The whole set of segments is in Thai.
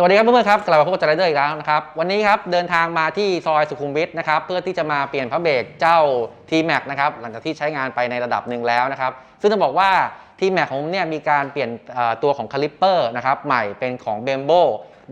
สวัสดีครับเพื่อนๆครับกลับมาพบกับจารเดอร์อีกแล้วนะครับ วันนี้ครับเดินทางมาที่ซอยสุขุมวิทนะครับเพื่อที่จะมาเปลี่ยนพระเบรกเจ้า t m a x นะครับหลังจากที่ใช้งานไปในระดับหนึ่งแล้วนะครับ ซึ่งต้องบอกว่า t m a x ของผมเนี่ยมีการเปลี่ยนตัวของคาลิปเปอร์นะครับใหม่เป็นของเบมโบ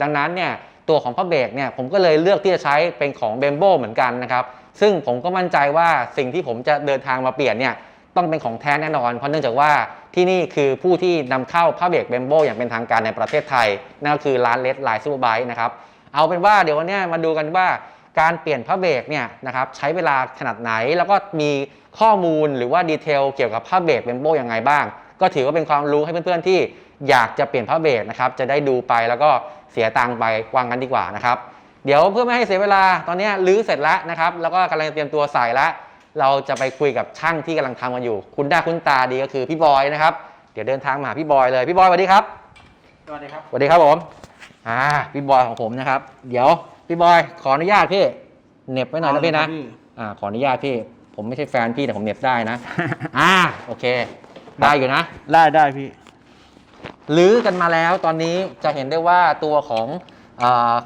ดังนั้นเนี่ยตัวของพระเบรกเนี่ยผมก็เลยเลือกที่จะใช้เป็นของเบมโบเหมือนกันนะครับซึ่งผมก็มั่นใจว่าสิ่งที่ผมจะเดินทางมาเปลี่ยนเนี่ย ต้องเป็นของแท้แน่นอน เพราะเนื่องจากว่าที่นี่คือผู้ที่นำเข้าผ้าเบรกเบมโบอย่างเป็นทางการในประเทศไทย นั่นก็คือร้านเลดไลน์ซูเปอร์ไบค์นะครับเอาเป็นว่าเดี๋ยววันเนี้ยมาดูกันว่าการเปลี่ยนผ้าเบรกเนี่ยนะครับใช้เวลาขนาดไหน แล้วก็มีข้อมูลหรือว่าดีเทลเกี่ยวกับผ้าเบรกเบมโบยังไงบ้าง ก็ถือว่าเป็นความรู้ให้เพื่อนๆที่อยากจะเปลี่ยนผ้าเบรกนะครับจะได้ดูไปแล้วก็เสียตังค์ไปวางกันดีกว่านะครับเดี๋ยวเพื่อไม่ให้เสียเวลาตอนนี้รื้อเสร็จแล้วนะครับแล้วก็กำลังเตรียมตัวใส่แล้ว เราจะไปคุยกับช่างที่กำลังทำกันอยู่ คุณหน้าคุณตาดีก็คือพี่บอยนะครับ เดี๋ยวเดินทางมาหาพี่บอยเลย พี่บอยสวัสดีครับสวัสดีครับสวัสดีครับผม อ่า พี่บอยของผมนะครับ เดี๋ยวพี่บอยขออนุญาตพี่เหน็บไว้หน่อยนะพี่นะ อ่า ขออนุญาตพี่ ผมไม่ใช่แฟนพี่แต่ผมเหน็บได้นะ อ่า โอเค ได้อยู่นะ ได้ได้พี่ ลื้อกันมาแล้วตอนนี้จะเห็นได้ว่าตัวของ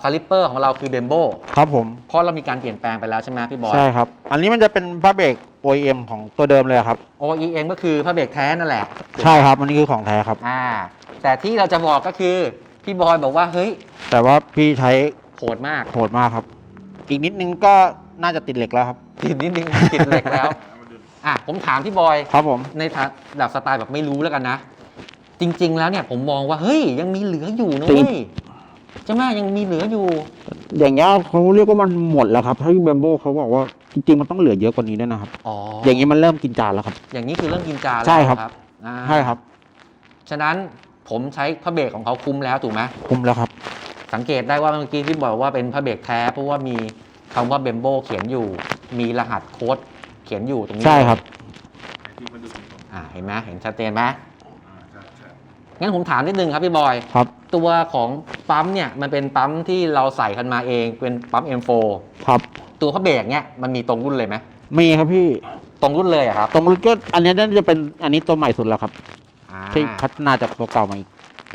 คาลิปเปอร์ของเราคือเบมโบครับผม เพราะเรามีการเปลี่ยนแปลงไปแล้วใช่ไหมพี่บอย ใช่ครับ อันนี้มันจะเป็นผ้าเบรก OEM ของตัวเดิมเลยครับ OEM ก็คือผ้าเบรกแท้นั่นแหละ ใช่ครับ อันนี้คือของแท้ครับ อ่า แต่ที่เราจะบอกก็คือพี่บอยบอกว่าเฮ้ย แต่ว่าพี่ใช้โหดมาก โหดมากครับ อีกนิดนึงก็น่าจะติดเหล็กแล้วครับ ติดนิดนึงติดเหล็กแล้ว อะผมถามพี่บอย ครับผม ในระดับสไตล์แบบไม่รู้แล้วกันนะ จริง ๆ แล้วเนี่ยผมมองว่าเฮ้ยยังมีเหลืออยู่นะเว้ย ใช่ไหมยังมีเหลืออยู่ อย่างเงี้ยเขาเรียกว่ามันหมดแล้วครับถ้าเบมโบเขาบอกว่าจริงๆมันต้องเหลือเยอะกว่านี้ด้วยนะครับ อ๋อออย่างนี้มันเริ่มกินจานแล้วครับ อย่างนี้คือเรื่องกินจานแล้วใช่ครับ อ่าใช่ครับ ฉะนั้นผมใช้ผ้าเบรกของเขาคุ้มแล้วถูกไหมคุมแล้วครับ สังเกตได้ว่าเมื่อกี้พี่บอกว่าเป็นผ้าเบรกแท้เพราะว่ามีคำว่าเบมโบเขียนอยู่ มีรหัสโค้ดเขียนอยู่ตรงนี้ใช่ครับ อ่าเห็นไหมเห็นชัดเจนไหมงั้นผมถามนิดนึงครับพี่บอย ครับ ตัวของปั๊มเนี่ยมันเป็นปั๊มที่เราใส่กันมาเองเป็นปั๊ม M4 ครับ ตัวผ้าเบรกเนี่ยมันมีตรงรุ่นเลยไหมมีครับพี่ตรงรุ่นเลยอะครับตรงรุ่นก็อันนี้น่าจะเป็นอันนี้ตัวใหม่สุดแล้วครับอ่าที่พัฒนาจากตัวเก่ามาอีก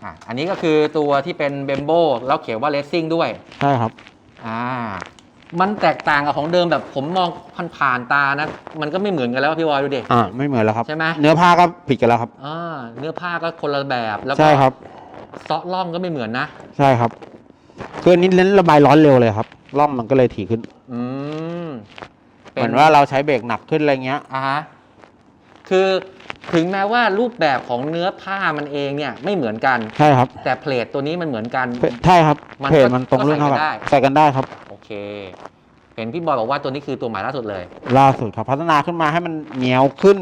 อ่าอันนี้ก็คือตัวที่เป็นเบมโบแล้วเขียนว่าเลสซิ่งด้วยใช่ครับ อ่ามันแตกต่างกับของเดิมแบบผมมองผ่านๆตานะ มันก็ไม่เหมือนกันแล้วพี่บอยดูดิอ่าไม่เหมือนแล้วครับ ใช่ไหม เนื้อผ้าก็ผิดกันแล้วครับ อ่าเนื้อผ้าก็คนละแบบแล้วก็ใช่ครับ เซาะล่องก็ไม่เหมือนนะ ใช่ครับคืออันนี้เน้นระบายร้อนเร็วเลยครับร่องมันก็เลยถี่ขึ้น อืมเหมือนว่าเราใช้เบรกหนักขึ้นอะไรเงี้ยอ่าฮะคือถึงแม้ว่ารูปแบบของเนื้อผ้ามันเองเนี่ยไม่เหมือนกัน ใช่ครับ แต่เพลทตัวนี้มันเหมือนกันเพใช่ครับมันเพจก็มันตรงรุ่นเท่ากันก็ใส่ใส่กันได้ครับ โอเค เห็นพี่บอยบอกว่าตัวนี้คือตัวใหม่ล่าสุดเลย ล่าสุดครับพัฒนาขึ้นมาให้มันเหนียวขึ้น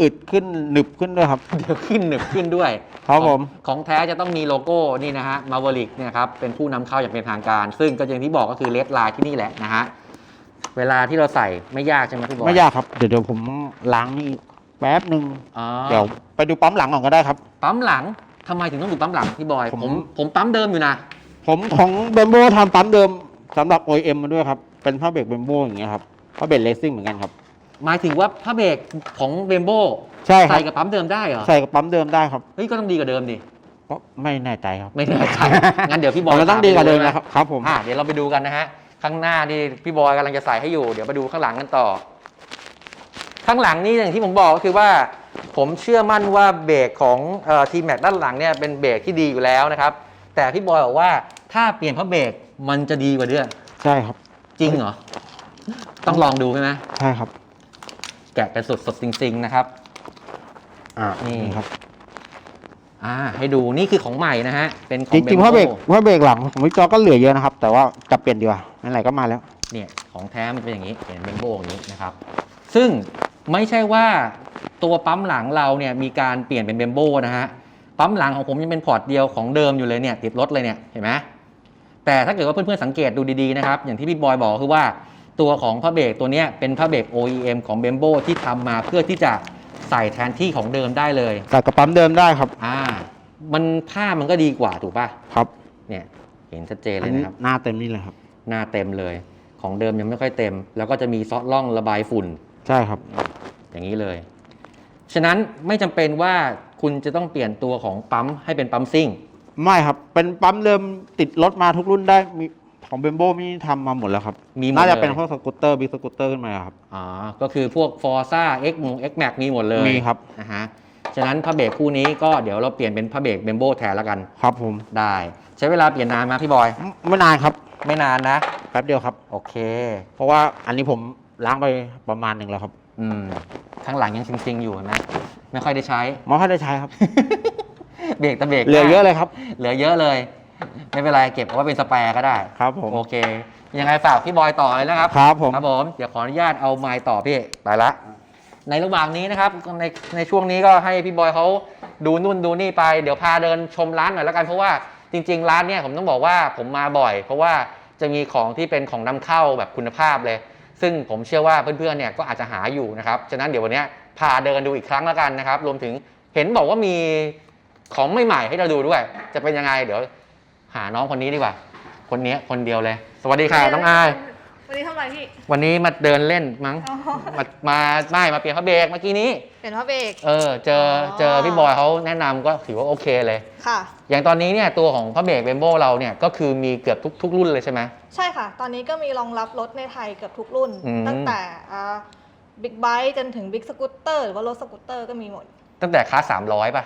อึดขึ้นหนึบขึ้นด้วยครับ เดี๋ยวขึ้นหนึบขึ้นด้วยครับผม ของของแท้จะต้องมีโลโก้นี่นะฮะมา v ว r ริกเนี่ยครับเป็นผู้นำเข้าอย่างเป็นทางการ ซึ่งก็อย่างที่บอกก็คือเลดไลน์ที่นี่แหละนะฮะเวลาที่เราใส่ไม่ยากใช่ไหมพี่บอยไม่ยากครับ เดี๋ยวเดี๋ยวผมล้างนี่แป๊บหนึ่งอ๋อเดี๋ยวไปดูปั๊มหลังก่อนก็ได้ครับ ปั๊มหลังทำไมถึงต้องดูปั๊มหลังพี่บอยผม ผมผมปั๊มเดิมอยู่นะ ผมของเบมโบทำปั๊มเดิมสำหรับ OEM มาด้วยครับ เป็นผ้าเบรกเบมโบอย่างเงี้ยครับผ้าเบรกเลสซิ่งเหมือนกันครับ หมายถึงว่าผ้าเบรกของเบมโบใช่ครับใส่กับปั๊มเดิมได้เหรอใส่กับปั๊มเดิมได้ครับเฮ้ยก็ต้องดีกว่าเดิมดิก็ไม่แน่ใจครับ ไม่แน่ใจงั้นเดี๋ยวพี่บอยมันต้องดีกว่าเดิมนะครับครับผมอะเดี๋ยวเราไปดูกันนะฮะข้างหน้านี่พี่บอยกำลังจะใส่ให้อยู่เดี๋ยวไปดูข้างหลังกันต่อ ข้างหลังนี่อย่างที่ผมบอกก็คือว่า ผมเชื่อมั่นว่าเบรกของทีแม็กด้านหลังเนี่ยเป็นเบรกที่ดีอยู่แล้วนะครับ แต่พี่บอยบอกว่าถ้าเปลี่ยนเพราะเบรกมันจะดีกว่าเดิมใช่ครับ จริงเหรอ ต้องลองดูใช่ไหมใช่ครับ แกะกันสดสดๆจริง ๆ นะครับ อ่านี่นี่ครับ อ่า ให้ดูนี่คือของใหม่นะฮะ เป็นของจริงๆ Bembo ผ้าเบรกผ้าเบรกหลังของพี่จอก็เหลือเยอะนะครับ แต่ว่าจะเปลี่ยนดีกว่าไหนๆก็มาแล้ว เนี่ย ของแท้มันเป็นอย่างนี้เห็นเบมโบอย่างนี้นะครับ ซึ่งไม่ใช่ว่าตัวปั๊มหลังเราเนี่ยมีการเปลี่ยนเป็นเบมโบนะฮะ ปั๊มหลังของผมยังเป็นพอร์ตเดียวของเดิมอยู่เลยเนี่ยติดรถเลยเนี่ยเห็นไหม แต่ถ้าเกิดว่าเพื่อนๆสังเกตดูดีๆนะครับ อย่างที่พี่บอยบอกคือว่าตัวของผ้าเบรกตัวเนี้ยเป็นผ้าเบรก OEM ของเบมโบที่ทำมาเพื่อที่จะใส่แทนที่ของเดิมได้เลยแต่กระปั๊มเดิมได้ครับ อ่า มันผ้ามันก็ดีกว่าถูกป่ะครับ เนี่ยเห็นชัดเจนอัเลนยนี้นะครับ หน้าเต็มนี่เลยครับ หน้าเต็มเลย ของเดิมยังไม่ค่อยเต็ม แล้วก็จะมีซอสล่องระบายฝุ่น ใช่ครับ อย่างนี้เลย ฉะนั้นไม่จำเป็นว่าคุณจะต้องเปลี่ยนตัวของปั๊มให้เป็นปั๊มซิ่ง ไม่ครับ เป็นปั๊มเดิมติดรถมาทุกรุ่นได้มีของเบมโบมีทำมาหมดแล้วครับมีหมดน่าจะเลยเป็นพวกสกูตเตอร์บิ๊กสกูตเตอร์ขึ้นมาครับ อ๋อ ก็คือพวก Forza X มง X Max มีหมดเลยมีครับ นะฮะ ฉะนั้นผ้าเบรกคู่นี้ก็เดี๋ยวเราเปลี่ยนเป็นผ้าเบรกเบมโบแทนแล้วกัน ครับผมได้ ใช้เวลาเปลี่ยนนานไหมพี่บอย ไม่ไม่นานครับ ไม่นานนะ แป๊บเดียวครับ โอเค เพราะว่าอันนี้ผมล้างไปประมาณหนึ่งแล้วครับอืม ข้างหลังยังซิงๆ อยู่เห็นไหมไม่ค่อยได้ใช้ ไมอค่อยได้ใช้ครับ เบรกแต่เบรกเหลือเยอะเลยครับ เหลือเยอะเลย ไม่เป็นไรเก็บเอาไว้เป็นสแปร์ก็ได้ครับผมโอเค ยังไงฝากพี่บอยต่อเลยนะครับครับผมครับผมเดี๋ยวขออนุญาตเอาไมค์ต่อพี่ไปละ ในระหว่างนี้นะครับในในช่วงนี้ก็ให้พี่บอยเขาดูนู่นดูนี่ไปเดี๋ยวพาเดินชมร้านหน่อยแล้วกันเพราะว่าจริง ๆ ร้านเนี่ยผมต้องบอกว่าผมมาบ่อย เพราะว่าจะมีของที่เป็นของนำเข้าแบบคุณภาพเลย ซึ่งผมเชื่อว่าเพื่อนๆเนี่ยก็อาจจะหาอยู่นะครับฉะนั้นเดี๋ยววันเนี้ยพาเดินดูอีกครั้งแล้วกันนะครับ รวมถึงเห็นบอกว่ามี ของใหม่ๆให้เราดูด้วย จะเป็นยังไงเดี๋ยว หาน้องคนนี้ดีกว่า คนนี้คนเดียวเลย สวัสดีค่ะน้องอาย วันนี้ทำอะไรพี่ วันนี้มาเดินเล่นมั้ง อ๋อ มามาไม่มาเปลี่ยนพระเบรกเมื่อกี้นี้ เปลี่ยนผ้าเบรก เออเจออ๋อ เจอพี่บอยเขาแนะนำก็ถือว่าโอเคเลย ค่ะ อย่างตอนนี้เนี่ยตัวของพระเบรกเบมโบเราเนี่ยก็คือมีเกือบทุกทุกรุ่นเลยใช่ไหม ใช่ค่ะ ตอนนี้ก็มีรองรับรถในไทยเกือบทุกรุ่น อืม ตั้งแต่บิ๊กไบค์จนถึงบิ๊กสกูตเตอร์หรือว่ารถสกูตเตอร์ก็มีหมด ตั้งแต่คลาส300ป่ะ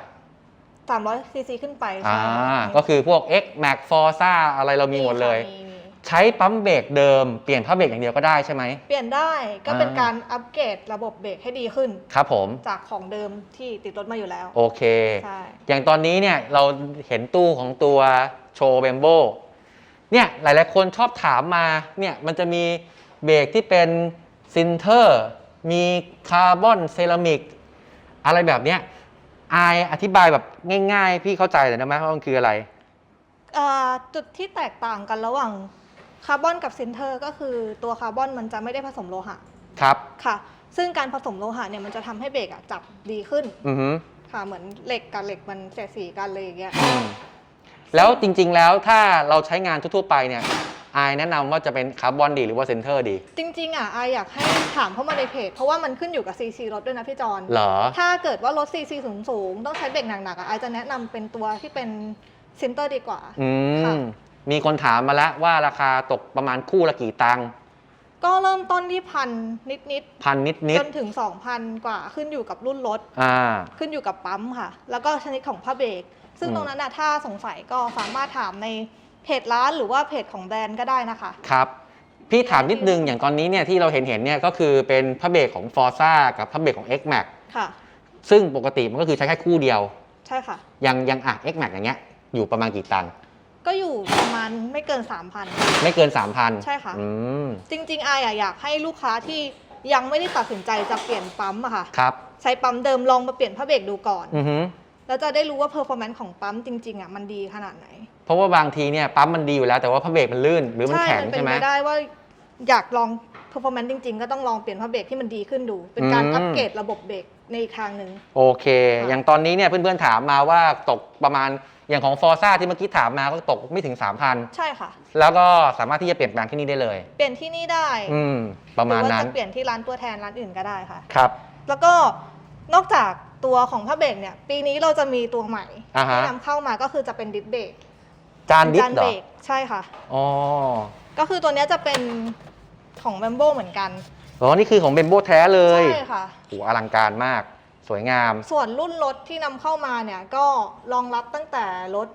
300ซีซีขึ้นไปอ่าใช่ก็คือพวก X Max Forza อะไรเรามีหมดเลย ค่ะมีมีใช้ปั๊มเบรกเดิมเปลี่ยนพระเบรกอย่างเดียวก็ได้ใช่ไหม เปลี่ยนได้ก็เป็นอ่า การอัปเกรดระบบเบรกให้ดีขึ้น ครับผม จากของเดิมที่ติดรถมาอยู่แล้ว โอเค ใช่ อย่างตอนนี้เนี่ยเราเห็นตู้ของตัวโชว์เบมโบเนี่ยหลายๆคนชอบถามมาเนี่ยมันจะมีเบรกที่เป็นซินเทอร์ มีคาร์บอนเซรามิกอะไรแบบเนี้ย อายอธิบายแบบง่าย ๆ พี่เข้าใจเลยนะไหมว่ามันคืออะไรอ่าจุดที่แตกต่างกันระหว่างคาร์บอนกับซินเทอร์ก็คือตัวคาร์บอนมันจะไม่ได้ผสมโลหะครับ ค่ะ ซึ่งการผสมโลหะเนี่ยมันจะทำให้เบรกอะจับดีขึ้นอือฮึค่ะเหมือนเหล็กกับเหล็กมันเสียดสีกันเลยอย่างเงี้ย อืมแล้วจริงๆแล้วถ้าเราใช้งานทั่วๆไปเนี่ย อายแนะนำว่าจะเป็นคาร์บอนดีหรือว่าเซนเตอร์ดี จริงๆอะอายอยากให้ถามเข้ามาในเพจ เพราะว่ามันขึ้นอยู่กับซีซีรถด้วยนะพี่จอน เหรอ ถ้าเกิดว่ารถซีซีสูงๆต้องใช้เบรกหนักๆอะอายจะแนะนำเป็นตัวที่เป็นซินเตอร์ดีกว่า อืค่ะ ม มีคนถามมาแล้วว่าราคาตกประมาณคู่ละกี่ตังค์ก็เริ่มต้นที่พันนิดพันนิดๆ นิดจนถึง 2,000 กว่าขึ้นอยู่กับรุ่นรถอ่า ขึ้นอยู่กับปั๊มค่ะ แล้วก็ชนิดของผ้าเบรกซึ่งอืม ตรงนั้นน่ะถ้าสงสัยก็สามารถถามใน เพจร้านหรือว่าเพจของแบรนด์ก็ได้นะคะ ครับพี่ถามนิดนึงอย่างตอนนี้เนี่ยที่เราเห็นเห็นๆเนี่ยก็คือเป็นพระเบรกของ Forza กับพระเบรกของ X Max ค่ะ ซึ่งปกติมันก็คือใช้แค่คู่เดียว ใช่ค่ะอย่างอย่างอะ X Max อย่างเงี้ยอยู่ประมาณกี่ตังค์ก็อยู่ประมาณไม่เกิน 3,000 ไม่เกิน 3,000ใช่ค่ะ อืม จริงๆอายอะอยากให้ลูกค้าที่ยังไม่ได้ตัดสินใจจะเปลี่ยนปั๊มอะค่ะ ครับ ใช้ปั๊มเดิมลองมาเปลี่ยนผ้าเบรกดูก่อน อือฮึแล้วจะได้รู้ว่าเพอร์ฟอร์แมนซ์ของปั๊มจริงๆอะมันดีขนาดไหน เพราะว่าบางทีเนี่ยปั๊มมันดีอยู่แล้วแต่ว่าพระเบรกมันลื่นหรือมันแข็งมัเป็ใช่นไหมไปได้ว่าอยากลองเพอร์ฟอร์แมนซ์จริง ๆ ก็ต้องลองเปลี่ยนผ้าเบรกที่มันดีขึ้นดู เป็นการอืม อัปเกรดระบบเบรกในอีกทางหนึ่ง โอเค ค่ะ อย่างตอนนี้เนี่ยเพื่อนๆถามมาว่าตกประมาณอย่างของ Forza ที่เมื่อกี้ถามมาก็ตกไม่ถึง3,000ใช่ค่ะแล้วก็สามารถที่จะเปลี่ยนแปลงที่นี่ได้เลย เปลี่ยนที่นี่ได้อืม ประมาณหรือนั้ว่านจะเปลี่ยนที่ร้านตัวแทนร้านอื่นก็ได้ค่ะ ครับ แล้วก็นอกจากตัวของผ้าเบรกเนี่ย ปีนี้เราจะมีตัวใหม่อ่าฮะ ที่นำเข้ามาก็คือจะเป็นดิสเบรก จานดิสจานเหรเบอรกใช่ค่ะ อ๋อก็คือตัวเนี้ยจะเป็นของแบมโบเหมือนกันอ๋อนี่คือของเบมโบแท้เลยใช่ค่ะโหอลังการมาก สวยงาม ส่วนรุ่นรถที่นำเข้ามาเนี่ย ก็รองรับตั้งแต่รถ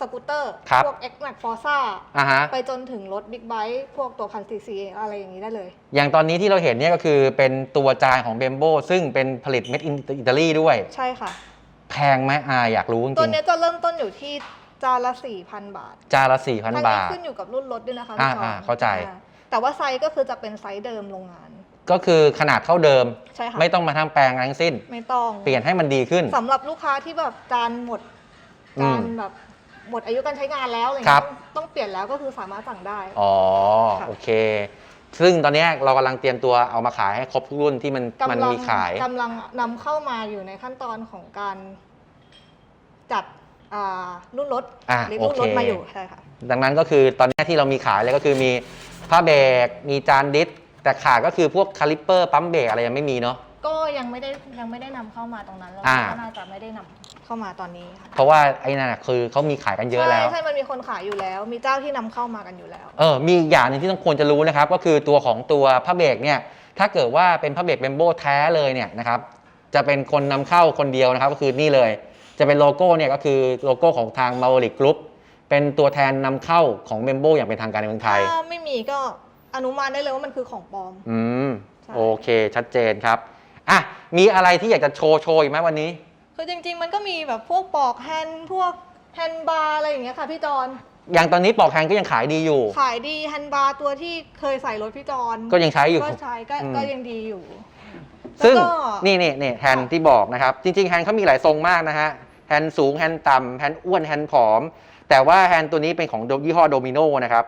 สกูตเตอร์ครับ พวก X Max Forza อะฮะ ไปจนถึงรถบิ๊กไบค์พวกตัวพันซีซีอะไรอย่างนี้ได้เลย อย่างตอนนี้ที่เราเห็นเนี่ยก็คือเป็นตัวจานของเบมโบซึ่งเป็นผลิตเม็ดอิตาลีด้วย ใช่ค่ะ แพงไหมอาอยากรู้จตัวริงเนี้ยจะเริ่มต้นอยู่ที่ จานละ 4,000 บาทๆจานละ4,000ทั้งบานี้ทขึ้นอยู่กับรุ่นรถด้วยนะคะอ่าพี่จอ่าเข้าใจ อ่าแต่ว่าไซส์ก็คือจะเป็นไซส์เดิมโรงงาน ก็คือขนาดเท่าเดิม ใช่ค่ะ ไม่ต้องมาทำแปลงอะไรทั้งสิ้น ไม่ต้องเปลี่ยนให้มันดีขึ้น สำหรับลูกค้าที่แบบจานหมดอืจามนแบบหมดอายุการใช้งานแล้วอะไรครัเงี้บยต้องเปลี่ยนแล้วก็คือสามารถสั่งได้ อ๋อ ค่ะ โอเค ซึ่งตอนเนี้ยเรากำลังเตรียมตัวเอามาขายให้ครบทุกรุ่นที่มันมันกำลังมีขาย กำลังนำเข้ามาอยู่ในขั้นตอนของการจัด อ่ารุ่นรถอะหรือรุ่นรถโอเค มาอยู่ใช่ค่ะ ดังนั้นก็คือตอนนี้ที่เรามีขายเลยก็คือมีผ้าเบรกมีจานดิสแต่ขาดก็คือพวกคาลิปเปอร์ปั๊มเบรกอะไรยังไม่มีเนาะ ก็ยังไม่ได้ยังไม่ได้นำเข้ามาตรงนั้นแล้วอ่า ก็น่าจะไม่ได้นำเข้ามาตอนนี้ค่ะเพราะว่าไอ้นั่นน่ะคือเขามีขายกันเยอะแล้ว ใช่ใช่มันมีคนขายอยู่แล้ว มีเจ้าที่นำเข้ามากันอยู่แล้ว เออ มีอีกอย่างหนึงที่ต้องควรจะรู้นะครับ ก็คือตัวของตัวผ้าเบรกเนี่ย ถ้าเกิดว่าเป็นผ้าเบรกเบมโบแท้เลยเนี่ยนะครับ จะเป็นคนนำเข้าคนเดียวนะครับ ก็คือนี่เลย จะเป็นโลโก้เนี่ยก็คือโลโก้ของทางมา o ลิกกรุ๊ปเป็นตัวแทนนำเข้าของเบมโบอย่างเป็นทางการในเมืองไทย ถ้าไม่มีก็อนุมานได้เลยว่ามันคือของปลอม อืม ใช่ โอเค ชัดเจนครับ อะ มีอะไรที่อยากจะโชว์โชว์อีกไหมวันนี้ คือจริง ๆ มันก็มีแบบพวกปอกแฮนด์พวกแฮนด์บาร์อะไรอย่างเงี้ยค่ะพี่จอนอย่างตอนนี้ปลอกแฮนด์ก็ยังขายดีอยู่ ขายดีแฮนด์บาร์ตัวที่เคยใส่รถพี่จอนก็ยังใช้อยู่ ก็ใช้ก็อืม ก็ยังดีอยู่ซึ่งแล้วก็ นี่นี่นี่แฮนด์ที่บอกนะครับ จริง ๆ แฮนด์เขามีหลายทรงมากนะฮะ แฮนด์สูงแฮนด์ต่ำแฮนด์อ้วนแฮนด์ผอม แต่ว่าแฮนด์ตัวนี้เป็นของยี่ห้อโดมิโนนะครับ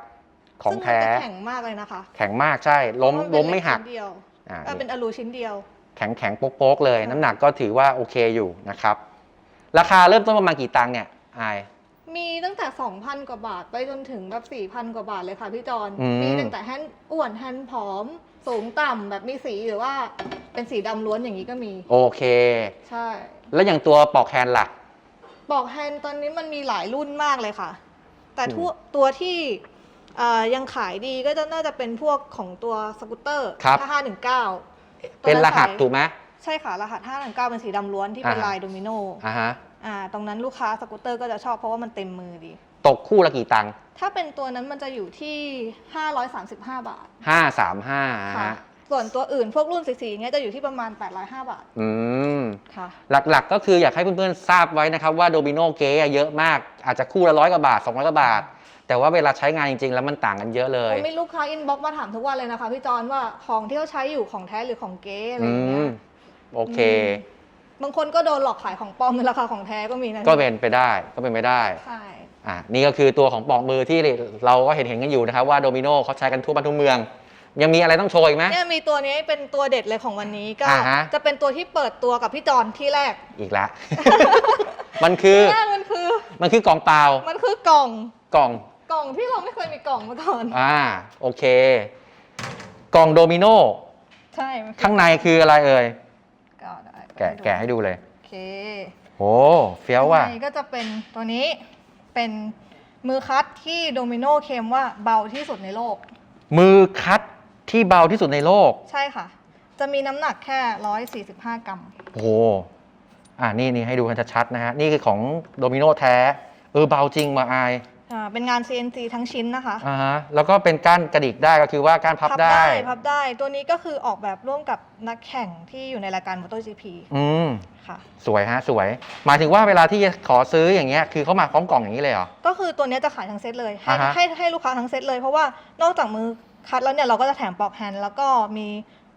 ของแท้ ซึ่มันจะแข็งมากเลยนะคะแข็งมากใช่ ล้มเพราะนเป็นล้มไม่หักเล็ชิ้นเดียวอ่าเออเป็นอลูชิ้นเดียว แข็งแข็งโป๊กๆเลยน้ำหนักก็ถือว่าโอเคอยู่นะครับ ราคาเริ่มต้นประมาณกี่ตังค์เนี่ยอาย มีตั้งแต่ 2,000 กว่าบาท ไปจนถึงแบบ4,000 กว่าบาทเลยค่ะพี่จอนอืม มีตั้งแต่แฮนด์อ้วนแฮนด์ผอม สูงต่ำแบบมีสีหรือว่าเป็นสีดำล้วนอย่างนี้ก็มี โอเค ใช่ แล้วอย่างตัวปลอกแฮนด์ล่ะ บอกแฮนด์ตอนนี้มันมีหลายรุ่นมากเลยค่ะ แต่ทั่วตัวที่เอ่อยังขายดีก็จะน่าจะเป็นพวกของตัวสกูตเตอร์ครับ5519เป็นรหัสถูกไหม ใช่ค่ะ รหัส519เป็นสีดำล้วนที่เป็นอ่า ลายโดมิโนอ่าฮะ อ่าตรงนั้นลูกค้าสกูตเตอร์ก็จะชอบเพราะว่ามันเต็มมือดี ตกคู่ละกี่ตังค์ถ้าเป็นตัวนั้นมันจะอยู่ที่ 535 บาท ห้าสามห้าค่ะ ฮะ ส่วนตัวอื่นพวกรุ่นสีๆอย่างเงี้ยจะอยู่ที่ประมาณ 805 บาทอืม ค่ะ หลักๆก็คืออยากให้เพื่อนๆ ทราบไว้นะครับว่าโดมิโนเก๊อะเยอะมาก อาจจะคู่ละร้อยกว่าบาท 200กว่าบาท แต่ว่าเวลาใช้งานจริงๆ แล้วมันต่างกันเยอะเลยผมมีลูกค้าอินบ็อกมาถามทุกวันเลยนะคะพี่จอนว่าของที่เขาใช้อยู่ของแท้หรือของเก๊อะไรอือย่างเงี้ม ย โอเคบางคนก็โดนหลอกขายของปลอมในราคาของแท้ก็มีนะก็เป็นไปได้ก็เป็นไปได้ ใช่ อะนี่ก็คือตัวของปลอกมือที่เราก็เห็นเห็นๆกันอยู่นะครับว่าโดมิโนเขาใช้กันทั่วบ้านทั่วเมือง ยังมีอะไรต้องโชว์อีกไหม เนี่ยมีตัวนี้เป็นตัวเด็ดเลยของวันนี้ก็ อ่าฮะ จะเป็นตัวที่เปิดตัวกับพี่จอนที่แรกอีกแล้ว มันคือที่แรกมันคือ มันคือกล่องเปล่ามันคือกล่องกล่อง กล่องที่เราไม่เคยมีกล่องมาก่อน อ่าโอเค กล่องโดมิโนใช่มันคือข้างในคืออะไรเอ่ยก็ได้แกะแกะให้ดูเลยโอเคโอ้เฟี้ยวว่ะ ข้างในก็จะเป็นตัวนี้เป็นมือคัดที่โดมิโนเคลมว่าเบาที่สุดในโลก มือคัด ที่เบาที่สุดในโลก ใช่ค่ะ จะมีน้ำหนักแค่ 145 กรัม โอ้โหอ่านี่นี่ให้ดูกันชัดๆนะฮะ นี่คือของโดมิโนแท้ เออเบาจริงมาอายอ่าเป็นงาน CNC ทั้งชิ้นนะคะ อ่าฮะแล้วก็เป็นก้านกระดิกได้ก็คือว่าก้านพับได้ พับได้ ตัวนี้ก็คือออกแบบร่วมกับนักแข่งที่อยู่ในรายการ MotoGP อืม ค่ะ สวยฮะ สวย หมายถึงว่าเวลาที่จะขอซื้ออย่างเงี้ยคือเขามาพร้อมกล่องอย่างนี้เลยเหรอ ก็คือตัวเนี้ยจะขายทั้งเซตเลย ให้อ่าฮะ ให้ให้ลูกค้าทั้งเซตเลย เพราะว่านอกจากมือ คัดแล้วเนี่ยเราก็จะแถมปลอกแฮนด์แล้วก็มี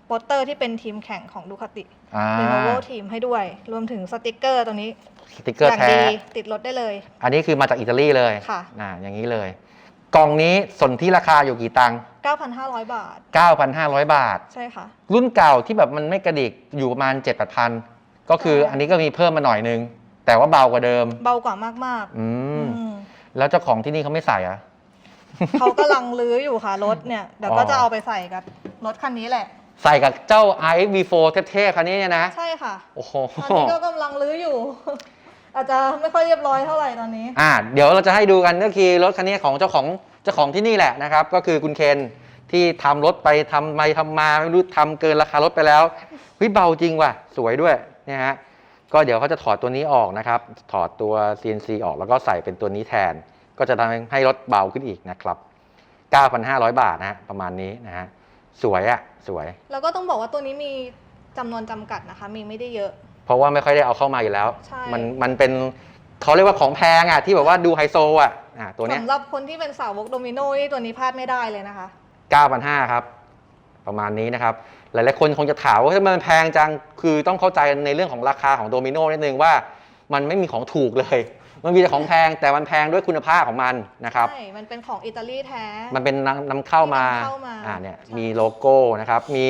โปสเตอร์ที่เป็นทีมแข่งของดูคาติอ่าเป็นโ o โวทีมให้ด้วย รวมถึงสติกเกอร์ตัวนี้สติกเกอร์อย่างแท้ ดีติดรถได้เลย อันนี้คือมาจากอิตาลีเลยค่ะ อ่าอย่างนี้เลย กล่องนี้สนที่ราคาอยู่กี่ตังค์9,500 บาท9,500 บาท ใช่ค่ะ รุ่นเก่าที่แบบมันไม่กระดิกอยู่ประมาณ 7 8 0 0 0 ก็คือใช่ อันนี้ก็มีเพิ่มมาหน่อยนึง แต่ว่าเบากว่าเดิม เบากว่ามากอืๆม อืมแล้วเจ้าของที่นี่เขาไม่ใส่อะ เขากำลังลื้ออยู่ค่ะรถเนี่ยเดี๋ยวก็อ๋อจะเอาไปใส่กับรถคันนี้แหละ ใส่กับเจ้า RXV4 เท่ๆคันนี้เนี่ยนะ ใช่ค่ะโอ้โหตอนนี้ก็กำลังลื้ออยู่ อาจจะไม่ค่อยเรียบร้อยเท่าไหร่ตอนนี้ อ่าเดี๋ยวเราจะให้ดูกันก็คือรถคันนี้ของเจ้าของเจ้าของที่นี่แหละนะครับ ก็คือคุณเคนที่ทำรถไปทำไปทำมาไม่รู้ทำเกินราคารถไปแล้วเฮ้ยเบาจริงว่ะ สวยด้วยเนี่ยฮะก็เดี๋ยวเขาจะถอดตัวนี้ออกนะครับ ถอดตัว CNC ออกแล้วก็ใส่เป็นตัวนี้แทน ก็จะทำให้รถเบาขึ้นอีกนะครับ 9,500 บาทนะฮะประมาณนี้นะฮะสวยอะสวย แล้วก็ต้องบอกว่าตัวนี้มีจำนวนจำกัดนะคะ มีไม่ได้เยอะ เพราะว่าไม่ค่อยได้เอาเข้ามาอยู่แล้ว ใช่ มันมันเป็นเขาเรียกว่าของแพงอะที่แบบว่าดูไฮโซอะอะตัวเนี้ยสำหรับคนที่เป็นสาวกโดมิโนนี่ตัวนี้พลาดไม่ได้เลยนะคะ 9,500ครับ ประมาณนี้นะครับ หลายๆคนคงจะถามว่าทำไมมันแพงจังคือต้องเข้าใจในเรื่องของราคาของโดมิโนนิดนึงว่า มันไม่มีของถูกเลย มันมีแต่ของแพงแต่มันแพงด้วยคุณภาพของมันนะครับ ใช่ มันเป็นของอิตาลีแท้ มันเป็นนำนำเข้ามานำเข้ามาอ่าเนี่ยใช่ มีโลโก้นะครับ มี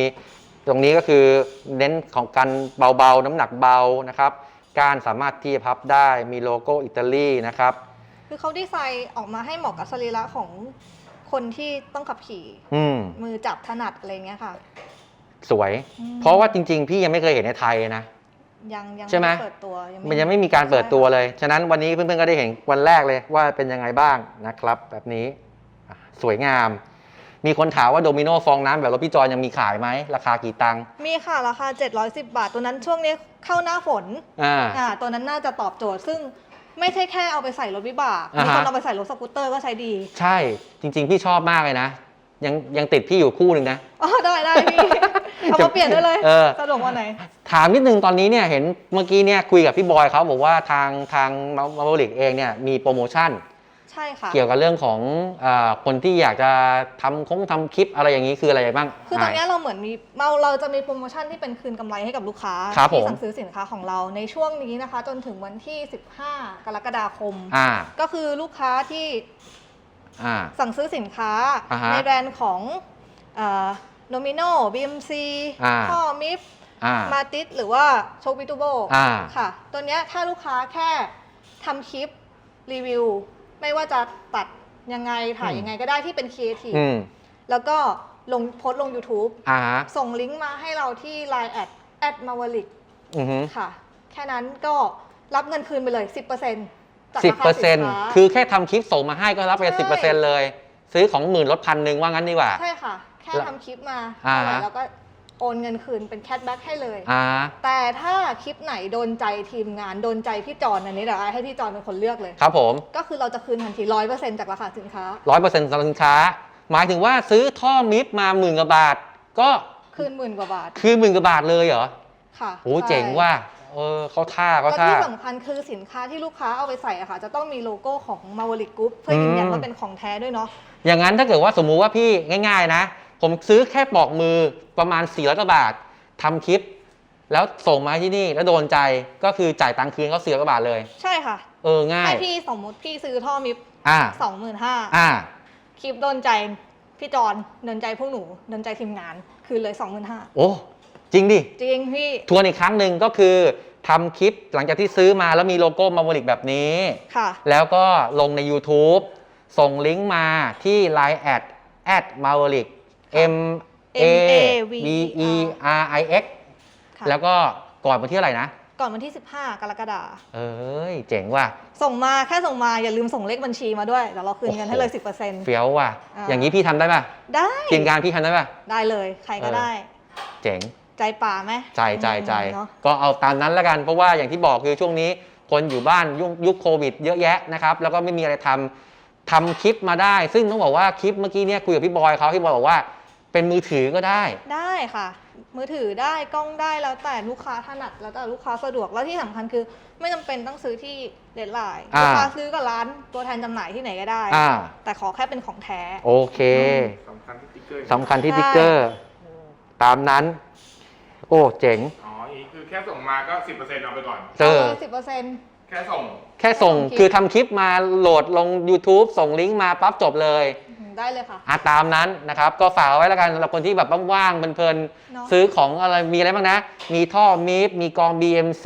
ตรงนี้ก็คือเน้นของการเบาๆ น้ำหนักเบานะครับการสามารถที่จะพับได้มีโลโก้อิตาลีนะครับ คือเขาดีไซน์ออกมาให้เหมาะกับสรีระของคนที่ต้องขับขี่ อืมมือจับถนัดอะไรเงี้ยค่ะสวย อืมเพราะว่าจริงๆ พี่ยังไม่เคยเห็นในไทยนะ ยังยังใช่ไหมเปิดตัวมันยังไม่มีการเปิดตัวเลย ฉะนั้นวันนี้เพื่อนๆก็ได้เห็นวันแรกเลยว่าเป็นยังไงบ้างนะครับ แบบนี้อะสวยงาม มีคนถามว่าโดมิโนฟองน้ำแบบรถพี่จอยยังมีขายไหม ราคากี่ตังค์มีค่ะราคา 710 บาท ตัวนั้นช่วงนี้เข้าหน้าฝนอ่า อ่าตัวนั้นน่าจะตอบโจทย์ ซึ่งไม่ใช่แค่เอาไปใส่รถวิบาก อ่ามีฮะ คนเอาไปใส่รถสกูตเตอร์ก็ใช้ดี ใช่จริง ๆ พี่ชอบมากเลยนะ ยังยังติดพี่อยู่คู่หนึ่งนะ อ๋อได้ได้พี่ เอามาเปลี่ยนได้เลยเออ สะดวกวันไหน ถามนิดนึงตอนนี้เนี่ยเห็นเมื่อกี้เนี่ยคุยกับพี่บอยเขาบอกว่าทางทางมาบริกเองเนี่ยมีโปรโมชั่น ใช่ค่ะ เกี่ยวกับเรื่องของอาคนที่อยากจะทำคงทำคลิปอะไรอย่างนี้คืออะไรบ้างคือตอนนี้เราเหมือนมีเราเราจะมีโปรโมชั่นที่เป็นคืนกำไรให้กับลูกค้าครับผม ที่สั่งซื้อสินค้าของเราในช่วงนี้นะคะ จนถึงวันที่ 15 กรกฎาคม อ่า ก็คือลูกค้าที่ อ่า สั่งซื้อสินค้าอ่าฮะในแบรนด์ของโนมิโน BMC อ่า พ่อมิฟอ่า มาติสหรือว่าโชคบิทูโบอ่า ค่ะ ตัวเนี้ยถ้าลูกค้าแค่ทำคลิปรีวิว ไม่ว่าจะตัดยังไงถ่ายอืมยังไงก็ได้ที่เป็นครีเอทีฟอืมแล้วก็ลงโพสต์ลง YouTube อ่าฮะส่งลิงก์มาให้เราที่ Line แอดแอดมาวลิกอือฮึค่ะ แค่นั้นก็รับเงินคืนไปเลย 10% จากสิบราคาเปอร์เซ็สินนต์ค้า คือแค่ทำคลิปส่งมาให้ก็รับไปใช่สิบเปอร์เซ็นต์เลย ซื้อของหมื่นลดพันหนึ่งว่างั้นดีกว่า ใช่ค่ะ แค่แล้วทำคลิปมาอ่า เท่าไหร่แล้วก็โอนเงินคืนเป็นแคชแบ็กให้เลย อ่า แต่ถ้าคลิปไหนโดนใจทีมงานโดนใจพี่จอนอันนี้เดี๋ยวให้พี่จอนเป็นคนเลือกเลย ครับผมก็คือเราจะคืนทันทีร้อยเปอร์เซ็นต์จากราคาสินค้า ร้อยเปอร์เซ็นต์สำหรับสินค้า หมายถึงว่าซื้อท่อมิฟมาหมื่นกว่าบาท ก็คืนหมื่นกว่าบาทคือหมื่นกว่าบาทเลยเหรอค่ะโอ้ใช่เจ๋งว่า เออเขาท่าแล้เขาวท่า ที่สำคัญคือสินค้าที่ลูกค้าเอาไปใส่อะค่ะ จะต้องมีโลโก้ของมาวลิกกรุ๊ปเพื่อยืนยันอืม ว่าเป็นของแท้ด้วยเนาะ อย่างนั้นถ้าเกิดว่าสมมุติว่าพี่ง่าย ๆ นะ ผมซื้อแค่ปลอกมือประมาณ 4 0 0กว่าบาททำคลิป แล้วส่งมาที่นี่แล้วโดนใจก็คือจ่ายตังค์คืนเขาเสียกว่าบาทเลย ใช่ค่ะ เออง่าให้ยพี่สมมุติพี่ซื้อท่อมิฟอ่า สองหมื่นห้าอ่า คลิปโดนใจพี่จอนโดนใจพวกหนูโดนใจทีมงาน คืนเลยสองหมื่นห้าโอ้ จริงดิ จริงพี่ ทวนอีกครั้งหนึ่งก็คือ ทำคลิปหลังจากที่ซื้อมาแล้วมีโลโก้มาโมลิกแบบนี้ ค่ะ แล้วก็ลงใน YouTube ส่งลิงก์มาที่ Line แอดแอดมาโมลิก M A V E R I X ค่ะ แล้วก็ก่อนวันที่อะไหรนะ ก่อนวันที่ 15 กรกฎาคมเอ้ย เจ๋งว่ะ ส่งมาแค่ส่งมาอย่าลืมส่งเลขบัญชีมาด้วยเดี๋ยวเราคืนเงินให้เลยโอ้10%เฟี้ยวว่ะ อ่า อย่างนี้พี่ทำได้ป่ะได้ ทีมงานพี่ทำได้ป่ะ ได้เลยใครก็เออได้ เจ๋ง ใจป่าไหมใจใจใจเนาะก็เอาตามนั้นแล้วกันเพราะว่าอย่างที่บอกคือช่วงนี้คนอยู่บ้านยุคยุคโควิด เยอะแยะนะครับ แล้วก็ไม่มีอะไรทำทำคลิปมาได้ ซึ่งต้องบอกว่าคลิปเมื่อกี้เนี่ยคุยกับพี่บอยเขาพี่บอยบอกว่า เป็นมือถือก็ได้ ได้ค่ะ มือถือได้กล้องได้แล้วแต่ลูกค้าถนัดแล้วแต่ลูกค้าสะดวกแล้วที่สำคัญคือ ไม่จำเป็นต้องซื้อที่เดดไลน์อ่าลูกค้าซื้อกับร้านตัวแทนจำหน่ายที่ไหนก็ได้อ่าแต่ขอแค่เป็นของแท้ โอเคสำคัญที่สติ๊กเกอร์สำคัญที่ติ๊กเกอร์ ตามนั้น โอ้เจ๋ง อ๋ออีกคือแค่ส่งมาก็สิบเปอร์เซ็นต์เอาไปก่อนเจอสิบเปอร์เซ็นต์แค่ส่ง แค่ส่งส่งคลิปคือทำคลิปมาโหลดลง YouTube ส่งลิงก์มาปั๊บจบเลย ได้เลยค่ะ อะตามนั้นนะครับ ก็ฝากเอาไว้แล้วกันสำหรับคนที่แบบว่างๆเพลินเนอะ ๆซื้อของอะไรมีอะไรบ้างนะ มีท่อมีฟมีกอง BMC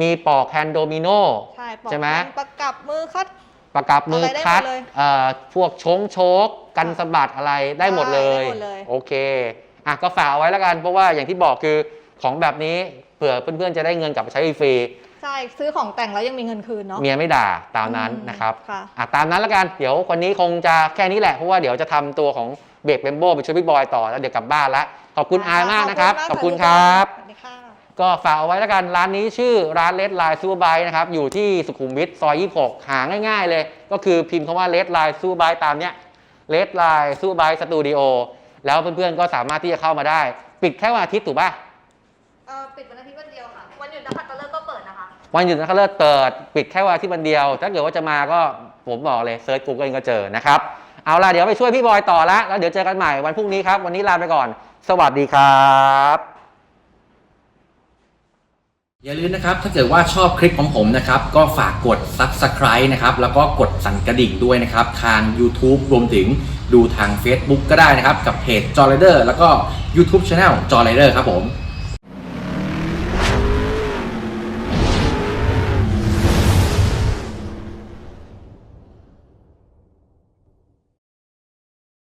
มีปอกแฮนโดมิโน ใช่ปอกใช่ไหมนประกับมือคัด ประกับมืออะไรได้คัดหมดเลยเอ่อพวกชงโชกกันสะบัดอะไรได้หมดเลย ได้หมดเลย โอเค อะก็ฝากเอาไว้แล้วกันเพราะว่าอย่างที่บอกคือของแบบนี้เผื่อเพื่อนๆจะได้เงินกลับไปใช้ฟรีใช่ซื้อของแต่งแล้วยังมีเงินคืนเนาะเมียไม่ด่าตามนั้นอืมนะครับค่ะอะตามนั้นแล้วกันเดี๋ยวคนนี้คงจะแค่นี้แหละเพราะว่าเดี๋ยวจะทำตัวของเบรกเบมโบไปช่วยพี่บอยต่อแล้วเดี๋ยวกลับบ้านละขอบคุณอายมากนะครับขอบคุณครับสวัสดีค่ะก็ฝากเอาไว้แล้วกันร้านนี้ชื่อร้านเลดไลน์ซูเปอร์ไบนะครับอยู่ที่สุขุมวิทซอย 26 หาง่าย ๆ เลย ก็คือพิมพ์คำว่าเลดไลน์ซูเปอร์ไบตามเนี้ยเลดไลน์ซูเปอร์ไบสตูดิโอ แล้วเพื่อนๆก็สามารถที่จะเข้ามาได้ ปิดแค่วันอาทิตย์ถูกป่ะเอ่อปิดวันอาทิตย์วันเดียวค่ะ วันหยุดนักขัตฤกษ์ก็เปิดนะคะ วันหยุดนักเลิกเปิด ปิดแค่วันอาที่วันเดียว ถ้าเกิดว่าจะมาก็ผมบอกเลยเซิร์ช Google ก็เจอนะครับเอาล่ะเดี๋ยวไปช่วยพี่บอยต่อละแล้วเดี๋ยวเจอกันใหม่วันพรุ่งนี้ครับ วันนี้ลาไปก่อน สวัสดีครับ อย่าลืมนะครับ ถ้าเกิดว่าชอบคลิปของผมนะครับ ก็ฝากกด Subscribe นะครับ แล้วก็กดสั่นกระดิ่งด้วยนะครับ ทาง YouTube รวมถึงดูทาง Facebook ก็ได้นะครับ กับเพจจอร์เรเดอร์แล้วก็ YouTube Channel จอร์เรเดอร์ครับผม